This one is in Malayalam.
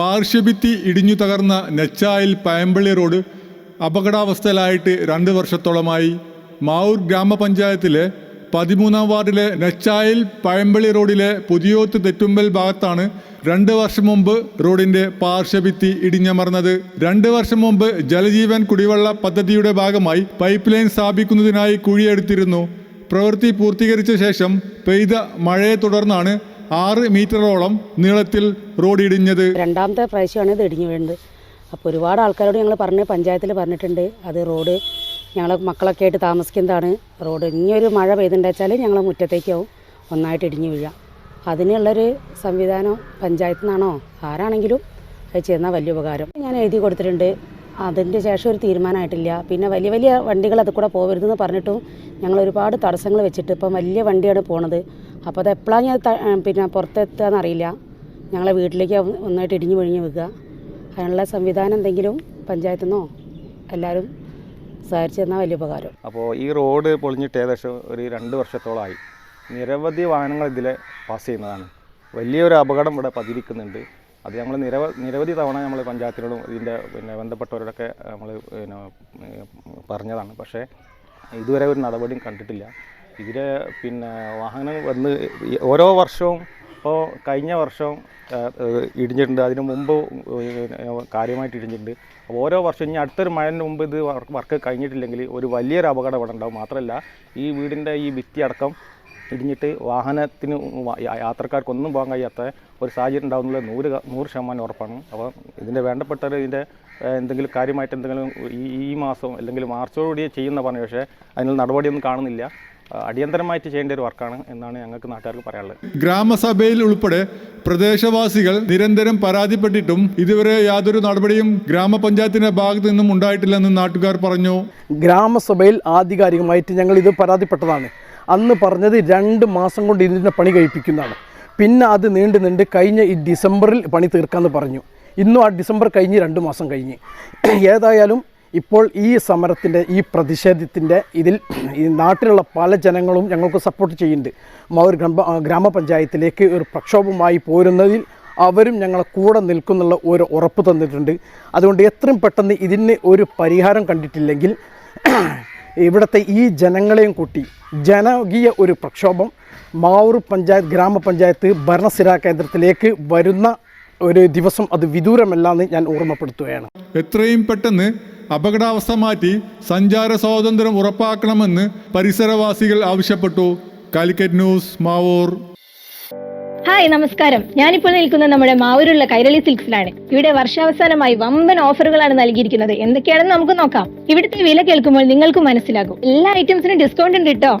പാർശ്വഭിത്തി ഇടിഞ്ഞു തകർന്ന നെച്ചായിൽ പയമ്പള്ളി റോഡ് അപകടാവസ്ഥയിലായിട്ട് രണ്ട് വർഷത്തോളമായി. മാവൂർ ഗ്രാമപഞ്ചായത്തിലെ പതിമൂന്നാം വാർഡിലെ നെച്ചായിൽ പയമ്പള്ളി റോഡിലെ പുതിയോത്ത് തെറ്റുമ്പൽ ഭാഗത്താണ് രണ്ട് വർഷം മുമ്പ് റോഡിന്റെ പാർശ്വഭിത്തി ഇടിഞ്ഞമർന്നത്. രണ്ട് വർഷം മുമ്പ് ജലജീവൻ കുടിവെള്ള പദ്ധതിയുടെ ഭാഗമായി പൈപ്പ് ലൈൻ സ്ഥാപിക്കുന്നതിനായി കുഴിയെടുത്തിരുന്നു. പ്രവൃത്തി പൂർത്തീകരിച്ച ശേഷം പെയ്ത മഴയെ തുടർന്നാണ് ആറ് മീറ്ററോളം നീളത്തിൽ റോഡ് ഇടിഞ്ഞത് രണ്ടാമത്തെ പ്രാവശ്യമാണ് ഇത് ഇടിഞ്ഞു വീണത്. അപ്പോൾ ഒരുപാട് ആൾക്കാരോട് ഞങ്ങൾ പറഞ്ഞ് പഞ്ചായത്തിൽ പറഞ്ഞിട്ടുണ്ട്. അത് റോഡ് ഞങ്ങൾ മക്കളൊക്കെ ആയിട്ട് താമസിക്കുന്നതാണ്. റോഡ് ഇനിയൊരു മഴ പെയ്തിട്ടുണ്ടെച്ചാൽ ഞങ്ങൾ മുറ്റത്തേക്കാവും ഒന്നായിട്ട് ഇടിഞ്ഞു വീഴാം. അതിനുള്ളൊരു സംവിധാനം പഞ്ചായത്തിൽ നിന്നാണോ ആരാണെങ്കിലും അത് ചെയ്യുന്ന വലിയ ഉപകാരം. ഞാൻ എഴുതി കൊടുത്തിട്ടുണ്ട്. അതിന്റെ ശേഷം ഒരു തീരുമാനമായിട്ടില്ല. പിന്നെ വലിയ വലിയ വണ്ടികൾ അത് കൂടെ പോകരുതെന്ന് പറഞ്ഞിട്ടും ഞങ്ങൾ ഒരുപാട് തടസ്സങ്ങൾ വെച്ചിട്ട് ഇപ്പം വലിയ വണ്ടിയാണ് പോണത്. അപ്പോൾ അത് എപ്പോഴാണ് ഞാൻ പിന്നെ പുറത്തെത്തുക എന്നറിയില്ല ഞങ്ങളെ വീട്ടിലേക്ക് ഒന്നായിട്ട് ഇടിഞ്ഞു പൊഴിഞ്ഞ് വെക്കുക അതിനുള്ള സംവിധാനം എന്തെങ്കിലും പഞ്ചായത്തു നിന്നോ? എല്ലാവരും സഹകരിച്ചു തന്നാൽ വലിയ ഉപകാരം. അപ്പോൾ ഈ റോഡ് പൊളിഞ്ഞിട്ട് ഏകദേശം ഒരു രണ്ട് വർഷത്തോളമായി നിരവധി വാഹനങ്ങൾ ഇതിൽ പാസ് ചെയ്യുന്നതാണ്. വലിയൊരു അപകടം ഇവിടെ പതിരിക്കുന്നുണ്ട്. അത് നമ്മൾ നിരവ നിരവധി തവണ നമ്മൾ പഞ്ചായത്തിനോടും ഇതിന്റെ പിന്നെ ബന്ധപ്പെട്ടവരോടൊക്കെ നമ്മൾ പിന്നെ പറഞ്ഞതാണ്. പക്ഷേ ഇതുവരെ ഒരു നടപടിയും കണ്ടിട്ടില്ല. ഇതിലെ പിന്നെ വാഹനം വന്ന് ഓരോ വർഷവും ഇപ്പോൾ കഴിഞ്ഞ വർഷം ഇടിഞ്ഞിട്ടുണ്ട്. അതിന് മുമ്പ് കാര്യമായിട്ട് ഇടിഞ്ഞിട്ടുണ്ട്. അപ്പോൾ ഓരോ വർഷം ഇനി അടുത്തൊരു മഴന്റെ മുമ്പ് ഇത് വർക്ക് കഴിഞ്ഞിട്ടില്ലെങ്കിൽ ഒരു വലിയൊരു അപകടം ഇവിടെ ഉണ്ടാവും മാത്രമല്ല ഈ വീടിന്റെ ഈ ഭിത്തി അടക്കം ഇടിഞ്ഞിട്ട് വാഹനത്തിന് യാത്രക്കാർക്കൊന്നും പോകാൻ കഴിയാത്ത ഒരു സാഹചര്യം ഉണ്ടാകുന്നുള്ള നൂറ് നൂറ് ശതമാനം ഉറപ്പാണ്. അപ്പോൾ ഇതിന്റെ വേണ്ടപ്പെട്ടവർ ഇതിന്റെ എന്തെങ്കിലും കാര്യമായിട്ട് എന്തെങ്കിലും ഈ മാസം അല്ലെങ്കിൽ മാർച്ചോടുകൂടി ചെയ്യുന്ന പറഞ്ഞു പക്ഷേ അതിനുള്ള നടപടിയൊന്നും കാണുന്നില്ല. അടിയന്തരമായിട്ട് ചെയ്യേണ്ട ഒരു വർക്കാണ് എന്നാണ് ഞങ്ങൾക്ക് നാട്ടുകാർക്ക് പറയാനുള്ളത്. ഗ്രാമസഭയിൽ ഉൾപ്പെടെ പ്രദേശവാസികൾ നിരന്തരം പരാതിപ്പെട്ടിട്ടും ഇതുവരെ യാതൊരു നടപടിയും ഗ്രാമപഞ്ചായത്തിന്റെ ഭാഗത്തു നിന്നും ഉണ്ടായിട്ടില്ലെന്ന് നാട്ടുകാർ പറഞ്ഞു. ഗ്രാമസഭയിൽ ആധികാരികമായിട്ട് ഞങ്ങൾ ഇത് പരാതിപ്പെട്ടതാണ്. അന്ന് പറഞ്ഞത് രണ്ട് മാസം കൊണ്ട് ഇതിന്റെ പണി കഴിപ്പിക്കുന്നതാണ്. പിന്നെ അത് നീണ്ടു നീണ്ട് കഴിഞ്ഞ ഈ ഡിസംബറിൽ പണി തീർക്കാമെന്ന് പറഞ്ഞു. ഇന്നും ആ ഡിസംബർ കഴിഞ്ഞ് രണ്ട് മാസം കഴിഞ്ഞ്. ഏതായാലും ഇപ്പോൾ ഈ സമരത്തിന്റെ ഈ പ്രതിഷേധത്തിന്റെ ഇതിൽ ഈ നാട്ടിലുള്ള പല ജനങ്ങളും ഞങ്ങൾക്ക് സപ്പോർട്ട് ചെയ്യുന്നുണ്ട്. മൗർ ഗ്രാമ ഗ്രാമപഞ്ചായത്തിലേക്ക് ഒരു പ്രക്ഷോഭമായി പോരുന്നതിൽ അവരും ഞങ്ങളെ കൂടെ നിൽക്കുന്നുള്ള ഒരു ഉറപ്പ് തന്നിട്ടുണ്ട്. അതുകൊണ്ട് എത്രയും പെട്ടെന്ന് ഇതിന് ഒരു പരിഹാരം കണ്ടിട്ടില്ലെങ്കിൽ ഇവിടുത്തെ ഈ ജനങ്ങളെയും കൂട്ടി ജനകീയ ഒരു പ്രക്ഷോഭം മാവൂർ പഞ്ചായത്ത് ഗ്രാമപഞ്ചായത്ത് ഭരണസ്ഥിരാ കേന്ദ്രത്തിലേക്ക് വരുന്ന ഒരു ദിവസം അത് വിദൂരമല്ല എന്ന് ഞാൻ ഓർമ്മപ്പെടുത്തുകയാണ്. എത്രയും പെട്ടെന്ന് അപകടാവസ്ഥ മാറ്റി സഞ്ചാര സ്വാതന്ത്ര്യം ഉറപ്പാക്കണമെന്ന് പരിസരവാസികൾ ആവശ്യപ്പെട്ടു. കാലിക്കറ്റ് ന്യൂസ് മാവൂർ. ഹായ് നമസ്കാരം. ഞാനിപ്പോൾ നിൽക്കുന്നത് നമ്മുടെ മാവൂരുള്ള കൈരളി സിൽക്സിലാണ്. ഇവിടെ വർഷാവസാനമായി വമ്പൻ ഓഫറുകളാണ് നൽകിയിരിക്കുന്നത്. എന്തൊക്കെയാണെന്ന് നമുക്ക് നോക്കാം. ഇവിടുത്തെ വില കേൾക്കുമ്പോൾ നിങ്ങൾക്ക് മനസ്സിലാകും. എല്ലാ ഐറ്റംസിനും ഡിസ്കൗണ്ട് ഉണ്ട് കേട്ടോ